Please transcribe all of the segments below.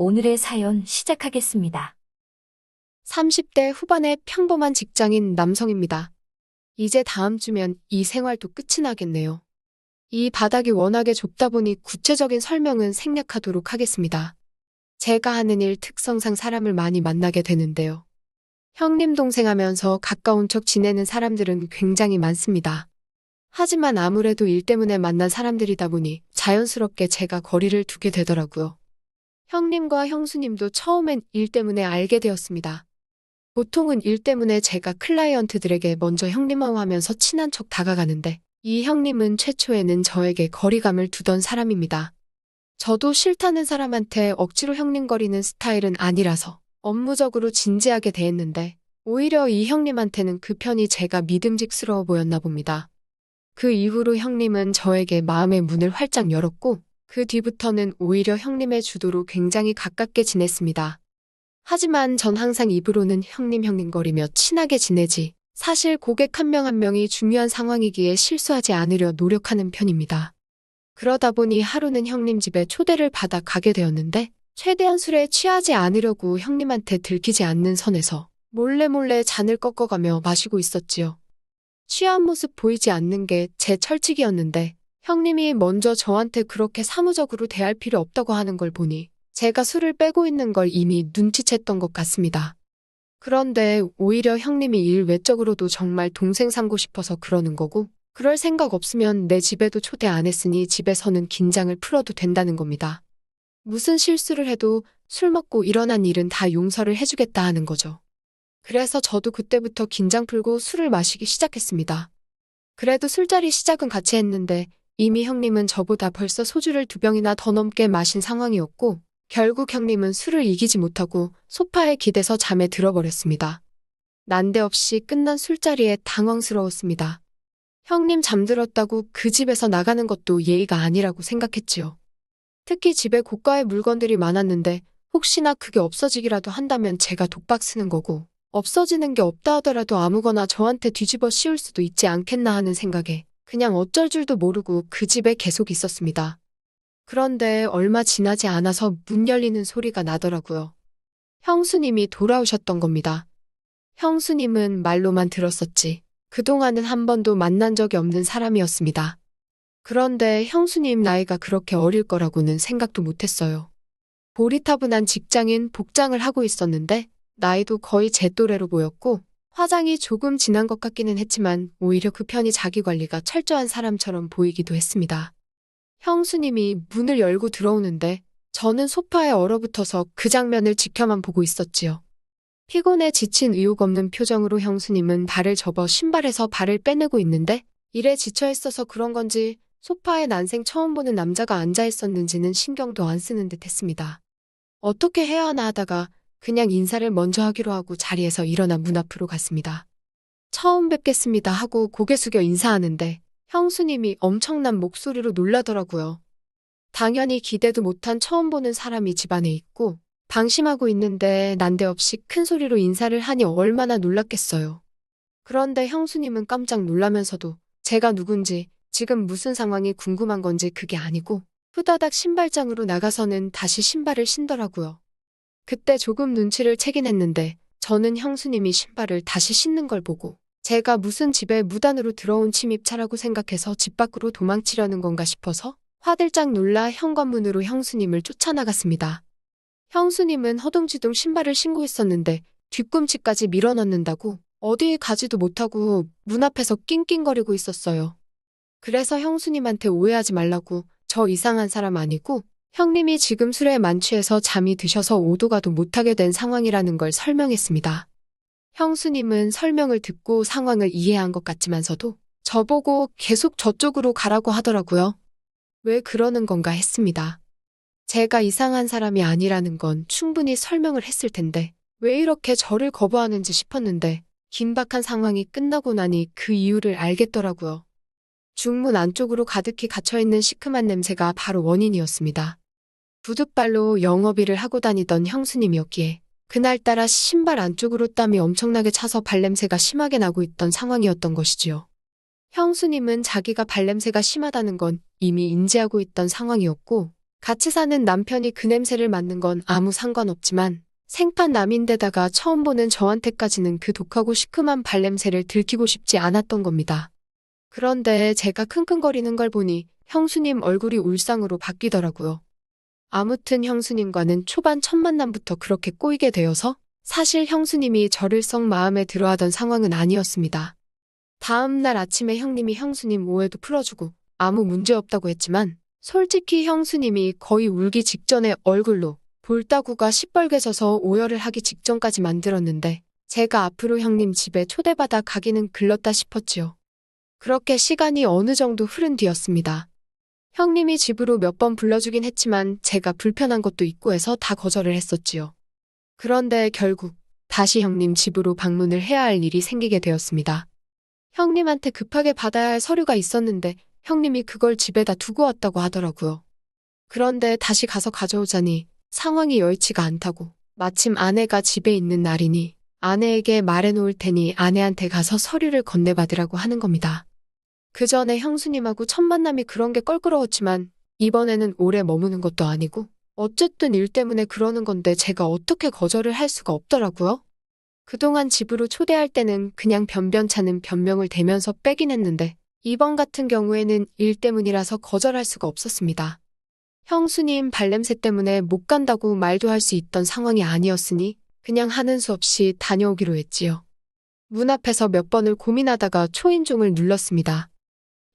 오늘의 사연 시작하겠습니다. 30대 후반의 평범한 직장인 남성입니다. 이제 다음 주면 이 생활도 끝이 나겠네요. 이 바닥이 워낙에 좁다 보니 구체적인 설명은 생략하도록 하겠습니다. 제가 하는 일 특성상 사람을 많이 만나게 되는데요. 형님 동생 하면서 가까운 척 지내는 사람들은 굉장히 많습니다. 하지만 아무래도 일 때문에 만난 사람들이다 보니 자연스럽게 제가 거리를 두게 되더라고요. 형님과 형수님도 처음엔 일 때문에 알게 되었습니다. 보통은 일 때문에 제가 클라이언트들에게 먼저 형님하고 하면서 친한 척 다가가는데 이 형님은 최초에는 저에게 거리감을 두던 사람입니다. 저도 싫다는 사람한테 억지로 형님거리는 스타일은 아니라서 업무적으로 진지하게 대했는데 오히려 이 형님한테는 그 편이 제가 믿음직스러워 보였나 봅니다. 그 이후로 형님은 저에게 마음의 문을 활짝 열었고 그 뒤부터는 오히려 형님의 주도로 굉장히 가깝게 지냈습니다. 하지만 전 항상 입으로는 형님 형님거리며 친하게 지내지 사실 고객 한명한 명이 중요한 상황이기에 실수하지 않으려 노력하는 편입니다. 그러다 보니 하루는 형님 집에 초대를 받아 가게 되었는데 최대한 술에 취하지 않으려고 형님한테 들키지 않는 선에서 몰래 몰래 잔을 꺾어가며 마시고 있었지요. 취한 모습 보이지 않는 게 제 철칙이었는데 형님이 먼저 저한테 그렇게 사무적으로 대할 필요 없다고 하는 걸 보니 제가 술을 빼고 있는 걸 이미 눈치챘던 것 같습니다. 그런데 오히려 형님이 일 외적으로도 정말 동생 삼고 싶어서 그러는 거고 그럴 생각 없으면 내 집에도 초대 안 했으니 집에서는 긴장을 풀어도 된다는 겁니다. 무슨 실수를 해도 술 먹고 일어난 일은 다 용서를 해주겠다 하는 거죠. 그래서 저도 그때부터 긴장 풀고 술을 마시기 시작했습니다. 그래도 술자리 시작은 같이 했는데 이미 형님은 저보다 벌써 소주를 두 병이나 더 넘게 마신 상황이었고 결국 형님은 술을 이기지 못하고 소파에 기대서 잠에 들어버렸습니다. 난데없이 끝난 술자리에 당황스러웠습니다. 형님 잠들었다고 그 집에서 나가는 것도 예의가 아니라고 생각했지요. 특히 집에 고가의 물건들이 많았는데 혹시나 그게 없어지기라도 한다면 제가 독박 쓰는 거고 없어지는 게 없다 하더라도 아무거나 저한테 뒤집어 씌울 수도 있지 않겠나 하는 생각에 그냥 어쩔 줄도 모르고 그 집에 계속 있었습니다. 그런데 얼마 지나지 않아서 문 열리는 소리가 나더라고요. 형수님이 돌아오셨던 겁니다. 형수님은 말로만 들었었지. 그동안은 한 번도 만난 적이 없는 사람이었습니다. 그런데 형수님 나이가 그렇게 어릴 거라고는 생각도 못했어요. 보리타분한 직장인 복장을 하고 있었는데 나이도 거의 제 또래로 보였고 화장이 조금 진한 것 같기는 했지만 오히려 그 편이 자기 관리가 철저한 사람처럼 보이기도 했습니다. 형수님이 문을 열고 들어오는데 저는 소파에 얼어붙어서 그 장면을 지켜만 보고 있었지요. 피곤해 지친 의욕 없는 표정으로 형수님은 발을 접어 신발에서 발을 빼내고 있는데 일에 지쳐 있어서 그런 건지 소파에 난생 처음 보는 남자가 앉아 있었는지는 신경도 안 쓰는 듯 했습니다. 어떻게 해야 하나 하다가 그냥 인사를 먼저 하기로 하고 자리에서 일어나 문 앞으로 갔습니다. 처음 뵙겠습니다 하고 고개 숙여 인사하는데 형수님이 엄청난 목소리로 놀라더라고요. 당연히 기대도 못한 처음 보는 사람이 집안에 있고 방심하고 있는데 난데없이 큰 소리로 인사를 하니 얼마나 놀랐겠어요. 그런데 형수님은 깜짝 놀라면서도 제가 누군지 지금 무슨 상황이 궁금한 건지 그게 아니고 후다닥 신발장으로 나가서는 다시 신발을 신더라고요. 그때 조금 눈치를 채긴 했는데 저는 형수님이 신발을 다시 신는 걸 보고 제가 무슨 집에 무단으로 들어온 침입차라고 생각해서 집 밖으로 도망치려는 건가 싶어서 화들짝 놀라 현관문으로 형수님을 쫓아나갔습니다. 형수님은 허둥지둥 신발을 신고 있었는데 뒤꿈치까지 밀어넣는다고 어디 가지도 못하고 문 앞에서 낑낑거리고 있었어요. 그래서 형수님한테 오해하지 말라고 저 이상한 사람 아니고 형님이 지금 술에 만취해서 잠이 드셔서 오도 가도 못하게 된 상황이라는 걸 설명했습니다. 형수님은 설명을 듣고 상황을 이해한 것 같지만서도 저보고 계속 저쪽으로 가라고 하더라고요. 왜 그러는 건가 했습니다. 제가 이상한 사람이 아니라는 건 충분히 설명을 했을 텐데 왜 이렇게 저를 거부하는지 싶었는데 긴박한 상황이 끝나고 나니 그 이유를 알겠더라고요. 중문 안쪽으로 가득히 갇혀있는 시큼한 냄새가 바로 원인이었습니다. 부둣발로 영업일을 하고 다니던 형수님이었기에 그날따라 신발 안쪽으로 땀이 엄청나게 차서 발냄새가 심하게 나고 있던 상황이었던 것이지요. 형수님은 자기가 발냄새가 심하다는 건 이미 인지하고 있던 상황이었고 같이 사는 남편이 그 냄새를 맡는 건 아무 상관없지만 생판 남인데다가 처음 보는 저한테까지는 그 독하고 시큼한 발냄새를 들키고 싶지 않았던 겁니다. 그런데 제가 킁킁거리는 걸 보니 형수님 얼굴이 울상으로 바뀌더라고요. 아무튼 형수님과는 초반 첫 만남부터 그렇게 꼬이게 되어서 사실 형수님이 저를 썩 마음에 들어하던 상황은 아니었습니다. 다음 날 아침에 형님이 형수님 오해도 풀어주고 아무 문제 없다고 했지만 솔직히 형수님이 거의 울기 직전에 얼굴로 볼따구가 시뻘개져서 오열을 하기 직전까지 만들었는데 제가 앞으로 형님 집에 초대받아 가기는 글렀다 싶었지요. 그렇게 시간이 어느 정도 흐른 뒤였습니다. 형님이 집으로 몇 번 불러주긴 했지만 제가 불편한 것도 있고 해서 다 거절을 했었지요. 그런데 결국 다시 형님 집으로 방문을 해야 할 일이 생기게 되었습니다. 형님한테 급하게 받아야 할 서류가 있었는데 형님이 그걸 집에다 두고 왔다고 하더라고요. 그런데 다시 가서 가져오자니 상황이 여의치가 않다고 마침 아내가 집에 있는 날이니 아내에게 말해놓을 테니 아내한테 가서 서류를 건네받으라고 하는 겁니다. 그 전에 형수님하고 첫 만남이 그런 게 껄끄러웠지만 이번에는 오래 머무는 것도 아니고 어쨌든 일 때문에 그러는 건데 제가 어떻게 거절을 할 수가 없더라고요. 그동안 집으로 초대할 때는 그냥 변변찮은 변명을 대면서 빼긴 했는데 이번 같은 경우에는 일 때문이라서 거절할 수가 없었습니다. 형수님 발냄새 때문에 못 간다고 말도 할 수 있던 상황이 아니었으니 그냥 하는 수 없이 다녀오기로 했지요. 문 앞에서 몇 번을 고민하다가 초인종을 눌렀습니다.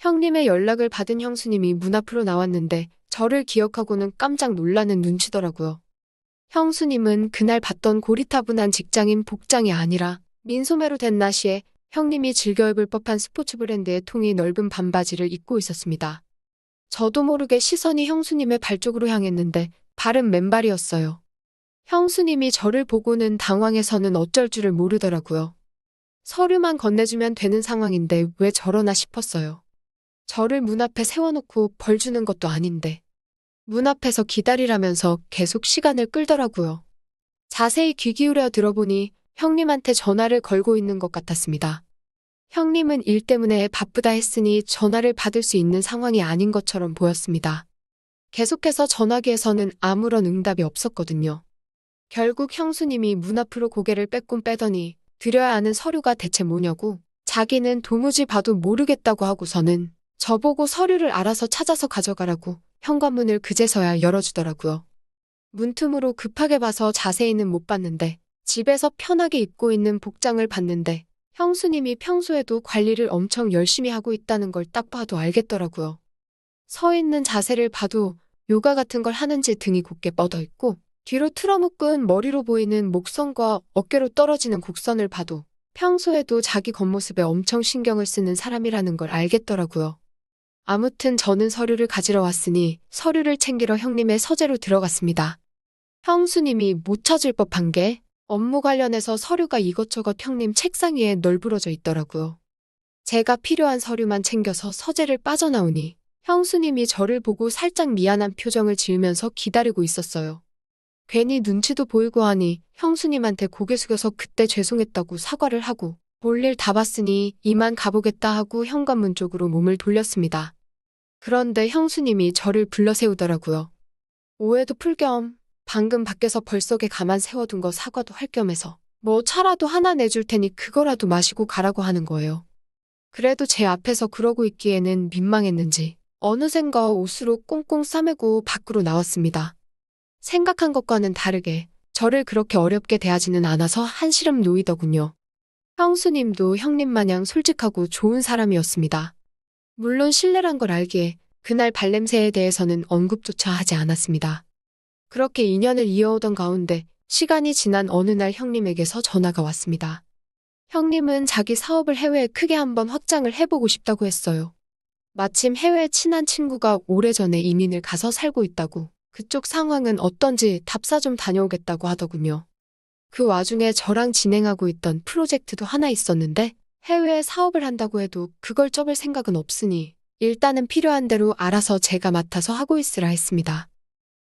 형님의 연락을 받은 형수님이 문 앞으로 나왔는데 저를 기억하고는 깜짝 놀라는 눈치더라고요. 형수님은 그날 봤던 고리타분한 직장인 복장이 아니라 민소매로 된 나시에 형님이 즐겨 입을 법한 스포츠 브랜드의 통이 넓은 반바지를 입고 있었습니다. 저도 모르게 시선이 형수님의 발 쪽으로 향했는데 발은 맨발이었어요. 형수님이 저를 보고는 당황해서는 어쩔 줄을 모르더라고요. 서류만 건네주면 되는 상황인데 왜 저러나 싶었어요. 저를 문 앞에 세워놓고 벌 주는 것도 아닌데. 문 앞에서 기다리라면서 계속 시간을 끌더라고요. 자세히 귀 기울여 들어보니 형님한테 전화를 걸고 있는 것 같았습니다. 형님은 일 때문에 바쁘다 했으니 전화를 받을 수 있는 상황이 아닌 것처럼 보였습니다. 계속해서 전화기에서는 아무런 응답이 없었거든요. 결국 형수님이 문 앞으로 고개를 빼꼼 빼더니 드려야 하는 서류가 대체 뭐냐고 자기는 도무지 봐도 모르겠다고 하고서는 저보고 서류를 알아서 찾아서 가져가라고 현관문을 그제서야 열어주더라고요. 문틈으로 급하게 봐서 자세히는 못 봤는데 집에서 편하게 입고 있는 복장을 봤는데 형수님이 평소에도 관리를 엄청 열심히 하고 있다는 걸 딱 봐도 알겠더라고요. 서 있는 자세를 봐도 요가 같은 걸 하는지 등이 곧게 뻗어 있고 뒤로 틀어묶은 머리로 보이는 목선과 어깨로 떨어지는 곡선을 봐도 평소에도 자기 겉모습에 엄청 신경을 쓰는 사람이라는 걸 알겠더라고요. 아무튼 저는 서류를 가지러 왔으니 서류를 챙기러 형님의 서재로 들어갔습니다. 형수님이 못 찾을 법한 게 업무 관련해서 서류가 이것저것 형님 책상 위에 널브러져 있더라고요. 제가 필요한 서류만 챙겨서 서재를 빠져나오니 형수님이 저를 보고 살짝 미안한 표정을 지으면서 기다리고 있었어요. 괜히 눈치도 보이고 하니 형수님한테 고개 숙여서 그때 죄송했다고 사과를 하고 볼일 다 봤으니 이만 가보겠다 하고 현관문 쪽으로 몸을 돌렸습니다. 그런데 형수님이 저를 불러 세우더라고요. 오해도 풀 겸 방금 밖에서 벌썩에 가만 세워둔 거 사과도 할 겸해서 뭐 차라도 하나 내줄 테니 그거라도 마시고 가라고 하는 거예요. 그래도 제 앞에서 그러고 있기에는 민망했는지 어느샌가 옷으로 꽁꽁 싸매고 밖으로 나왔습니다. 생각한 것과는 다르게 저를 그렇게 어렵게 대하지는 않아서 한시름 놓이더군요. 형수님도 형님 마냥 솔직하고 좋은 사람이었습니다. 물론 신뢰란 걸 알기에 그날 발냄새에 대해서는 언급조차 하지 않았습니다. 그렇게 인연을 이어오던 가운데 시간이 지난 어느 날 형님에게서 전화가 왔습니다. 형님은 자기 사업을 해외에 크게 한번 확장을 해보고 싶다고 했어요. 마침 해외에 친한 친구가 오래전에 이민을 가서 살고 있다고 그쪽 상황은 어떤지 답사 좀 다녀오겠다고 하더군요. 그 와중에 저랑 진행하고 있던 프로젝트도 하나 있었는데 해외에 사업을 한다고 해도 그걸 접을 생각은 없으니 일단은 필요한 대로 알아서 제가 맡아서 하고 있으라 했습니다.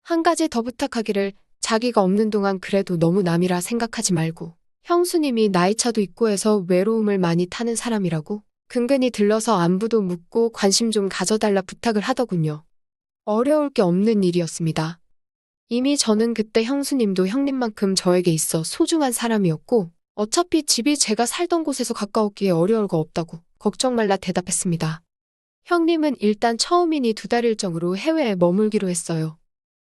한 가지 더 부탁하기를 자기가 없는 동안 그래도 너무 남이라 생각하지 말고 형수님이 나이차도 있고 해서 외로움을 많이 타는 사람이라고 근근히 들러서 안부도 묻고 관심 좀 가져달라 부탁을 하더군요. 어려울 게 없는 일이었습니다. 이미 저는 그때 형수님도 형님만큼 저에게 있어 소중한 사람이었고, 어차피 집이 제가 살던 곳에서 가까웠기에 어려울 거 없다고 걱정 말라 대답했습니다. 형님은 일단 처음이니 두 달 일정으로 해외에 머물기로 했어요.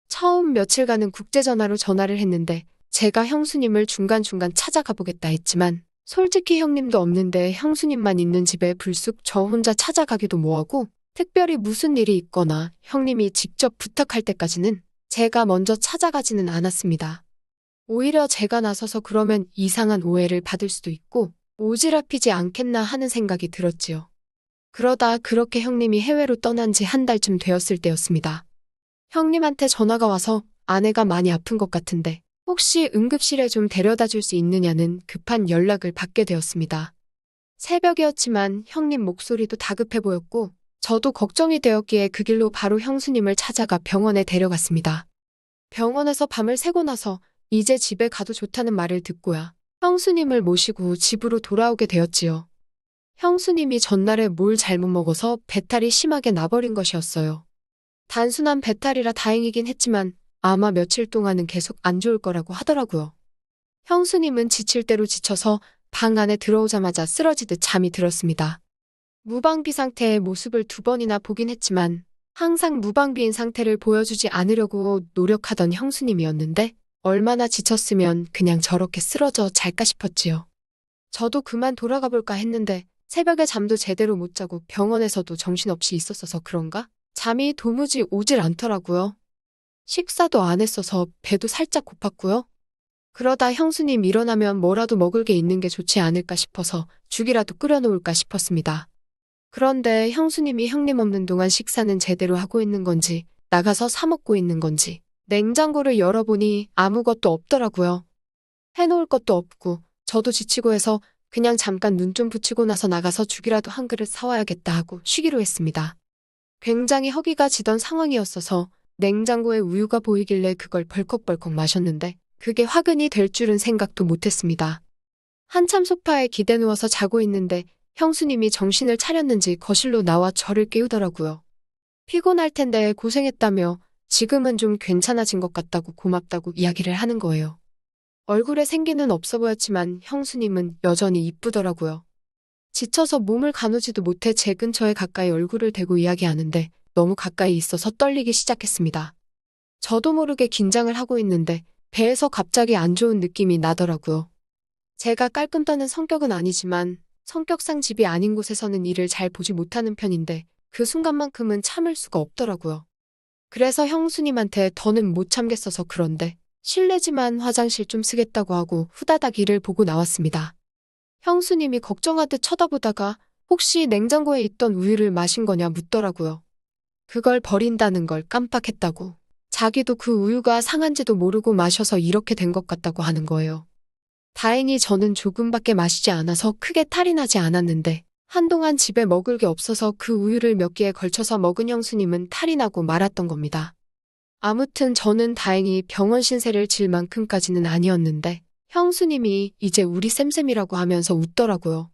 처음 며칠간은 국제전화로 전화를 했는데 제가 형수님을 중간중간 찾아가 보겠다 했지만 솔직히 형님도 없는데 형수님만 있는 집에 불쑥 저 혼자 찾아가기도 뭐하고 특별히 무슨 일이 있거나 형님이 직접 부탁할 때까지는 제가 먼저 찾아가지는 않았습니다. 오히려 제가 나서서 그러면 이상한 오해를 받을 수도 있고 오지랖이지 않겠나 하는 생각이 들었지요. 그러다 그렇게 형님이 해외로 떠난 지 한 달쯤 되었을 때였습니다. 형님한테 전화가 와서 아내가 많이 아픈 것 같은데 혹시 응급실에 좀 데려다 줄 수 있느냐는 급한 연락을 받게 되었습니다. 새벽이었지만 형님 목소리도 다급해 보였고 저도 걱정이 되었기에 그 길로 바로 형수님을 찾아가 병원에 데려갔습니다. 병원에서 밤을 새고 나서 이제 집에 가도 좋다는 말을 듣고야 형수님을 모시고 집으로 돌아오게 되었지요. 형수님이 전날에 뭘 잘못 먹어서 배탈이 심하게 나버린 것이었어요. 단순한 배탈이라 다행이긴 했지만 아마 며칠 동안은 계속 안 좋을 거라고 하더라고요. 형수님은 지칠 대로 지쳐서 방 안에 들어오자마자 쓰러지듯 잠이 들었습니다. 무방비 상태의 모습을 두 번이나 보긴 했지만 항상 무방비인 상태를 보여주지 않으려고 노력하던 형수님이었는데 얼마나 지쳤으면 그냥 저렇게 쓰러져 잘까 싶었지요. 저도 그만 돌아가 볼까 했는데 새벽에 잠도 제대로 못 자고 병원에서도 정신없이 있었어서 그런가? 잠이 도무지 오질 않더라고요. 식사도 안 했어서 배도 살짝 고팠고요. 그러다 형수님 일어나면 뭐라도 먹을 게 있는 게 좋지 않을까 싶어서 죽이라도 끓여놓을까 싶었습니다. 그런데 형수님이 형님 없는 동안 식사는 제대로 하고 있는 건지 나가서 사 먹고 있는 건지 냉장고를 열어보니 아무것도 없더라고요. 해놓을 것도 없고 저도 지치고 해서 그냥 잠깐 눈 좀 붙이고 나서 나가서 죽이라도 한 그릇 사와야겠다 하고 쉬기로 했습니다. 굉장히 허기가 지던 상황이었어서 냉장고에 우유가 보이길래 그걸 벌컥벌컥 마셨는데 그게 화근이 될 줄은 생각도 못했습니다. 한참 소파에 기대 누워서 자고 있는데 형수님이 정신을 차렸는지 거실로 나와 저를 깨우더라고요. 피곤할 텐데 고생했다며 지금은 좀 괜찮아진 것 같다고 고맙다고 이야기를 하는 거예요. 얼굴에 생기는 없어 보였지만 형수님은 여전히 이쁘더라고요. 지쳐서 몸을 가누지도 못해 제 근처에 가까이 얼굴을 대고 이야기하는데 너무 가까이 있어서 떨리기 시작했습니다. 저도 모르게 긴장을 하고 있는데 배에서 갑자기 안 좋은 느낌이 나더라고요. 제가 깔끔 떠는 성격은 아니지만 성격상 집이 아닌 곳에서는 일을 잘 보지 못하는 편인데 그 순간만큼은 참을 수가 없더라고요. 그래서 형수님한테 더는 못 참겠어서 그런데 실례지만 화장실 좀 쓰겠다고 하고 후다닥 일을 보고 나왔습니다. 형수님이 걱정하듯 쳐다보다가 혹시 냉장고에 있던 우유를 마신 거냐 묻더라고요. 그걸 버린다는 걸 깜빡했다고. 자기도 그 우유가 상한지도 모르고 마셔서 이렇게 된 것 같다고 하는 거예요. 다행히 저는 조금밖에 마시지 않아서 크게 탈이 나지 않았는데 한동안 집에 먹을 게 없어서 그 우유를 몇 개에 걸쳐서 먹은 형수님은 탈이 나고 말았던 겁니다. 아무튼 저는 다행히 병원 신세를 질 만큼까지는 아니었는데 형수님이 이제 우리 쌤쌤이라고 하면서 웃더라고요.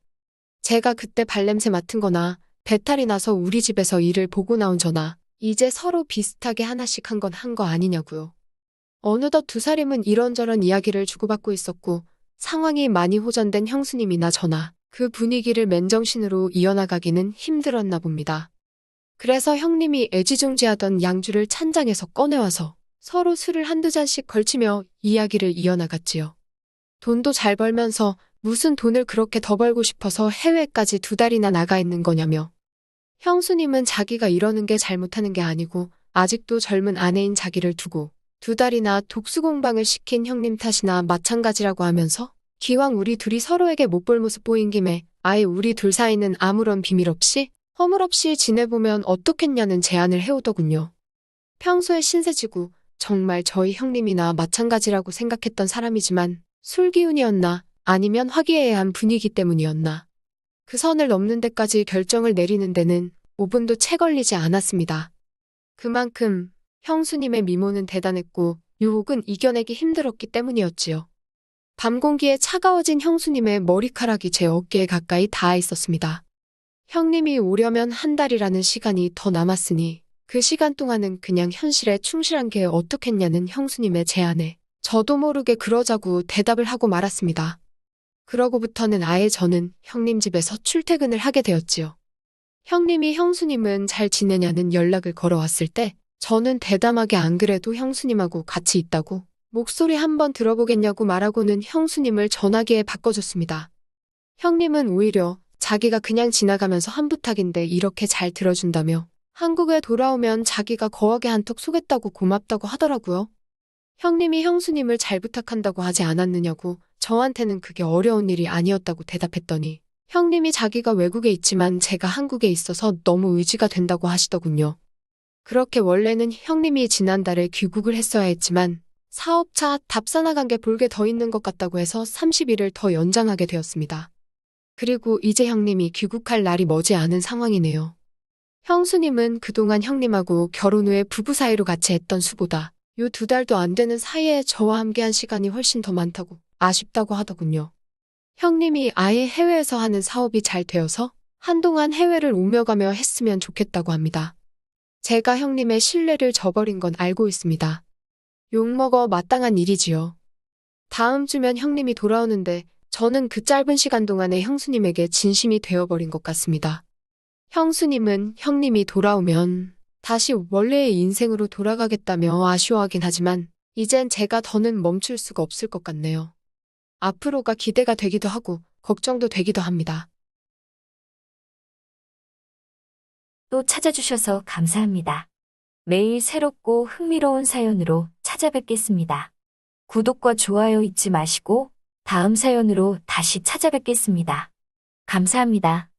제가 그때 발냄새 맡은 거나 배탈이 나서 우리 집에서 일을 보고 나온 저나 이제 서로 비슷하게 하나씩 한 건 한 거 아니냐고요. 어느덧 두 살임은 이런저런 이야기를 주고받고 있었고 상황이 많이 호전된 형수님이나 저나 그 분위기를 맨정신으로 이어나가기는 힘들었나 봅니다. 그래서 형님이 애지중지하던 양주를 찬장에서 꺼내와서 서로 술을 한두 잔씩 걸치며 이야기를 이어나갔지요. 돈도 잘 벌면서 무슨 돈을 그렇게 더 벌고 싶어서 해외까지 두 달이나 나가 있는 거냐며. 형수님은 자기가 이러는 게 잘못하는 게 아니고 아직도 젊은 아내인 자기를 두고 두 달이나 독수 공방을 시킨 형님 탓이나 마찬가지라고 하면서 기왕 우리 둘이 서로에게 못 볼 모습 보인 김에 아예 우리 둘 사이는 아무런 비밀 없이 허물없이 지내보면 어떻겠냐는 제안을 해오더군요. 평소에 신세지고 정말 저희 형님이나 마찬가지라고 생각했던 사람이지만 술 기운이었나 아니면 화기애애한 분위기 때문이었나 그 선을 넘는 데까지 결정을 내리는 데는 5분도 채 걸리지 않았습니다. 그만큼 형수님의 미모는 대단했고 유혹은 이겨내기 힘들었기 때문이었지요. 밤 공기에 차가워진 형수님의 머리카락이 제 어깨에 가까이 닿아 있었습니다. 형님이 오려면 한 달이라는 시간이 더 남았으니 그 시간 동안은 그냥 현실에 충실한 게 어떻겠냐는 형수님의 제안에 저도 모르게 그러자고 대답을 하고 말았습니다. 그러고부터는 아예 저는 형님 집에서 출퇴근을 하게 되었지요. 형님이 형수님은 잘 지내냐는 연락을 걸어왔을 때 저는 대담하게 안 그래도 형수님하고 같이 있다고 목소리 한번 들어보겠냐고 말하고는 형수님을 전화기에 바꿔줬습니다. 형님은 오히려 자기가 그냥 지나가면서 한 부탁인데 이렇게 잘 들어준다며 한국에 돌아오면 자기가 거하게 한턱 쏘겠다고 고맙다고 하더라고요. 형님이 형수님을 잘 부탁한다고 하지 않았느냐고 저한테는 그게 어려운 일이 아니었다고 대답했더니 형님이 자기가 외국에 있지만 제가 한국에 있어서 너무 의지가 된다고 하시더군요. 그렇게 원래는 형님이 지난달에 귀국을 했어야 했지만 사업차 답사 나간 게 볼게 더 있는 것 같다고 해서 30일을 더 연장하게 되었습니다. 그리고 이제 형님이 귀국할 날이 머지 않은 상황이네요. 형수님은 그동안 형님하고 결혼 후에 부부 사이로 같이 했던 수보다 요 두 달도 안 되는 사이에 저와 함께한 시간이 훨씬 더 많다고 아쉽다고 하더군요. 형님이 아예 해외에서 하는 사업이 잘 되어서 한동안 해외를 오며 가며 했으면 좋겠다고 합니다. 제가 형님의 신뢰를 저버린 건 알고 있습니다. 욕먹어 마땅한 일이지요. 다음 주면 형님이 돌아오는데 저는 그 짧은 시간 동안에 형수님에게 진심이 되어버린 것 같습니다. 형수님은 형님이 돌아오면 다시 원래의 인생으로 돌아가겠다며 아쉬워하긴 하지만 이젠 제가 더는 멈출 수가 없을 것 같네요. 앞으로가 기대가 되기도 하고 걱정도 되기도 합니다. 또 찾아주셔서 감사합니다. 매일 새롭고 흥미로운 사연으로 찾아뵙겠습니다. 구독과 좋아요 잊지 마시고 다음 사연으로 다시 찾아뵙겠습니다. 감사합니다.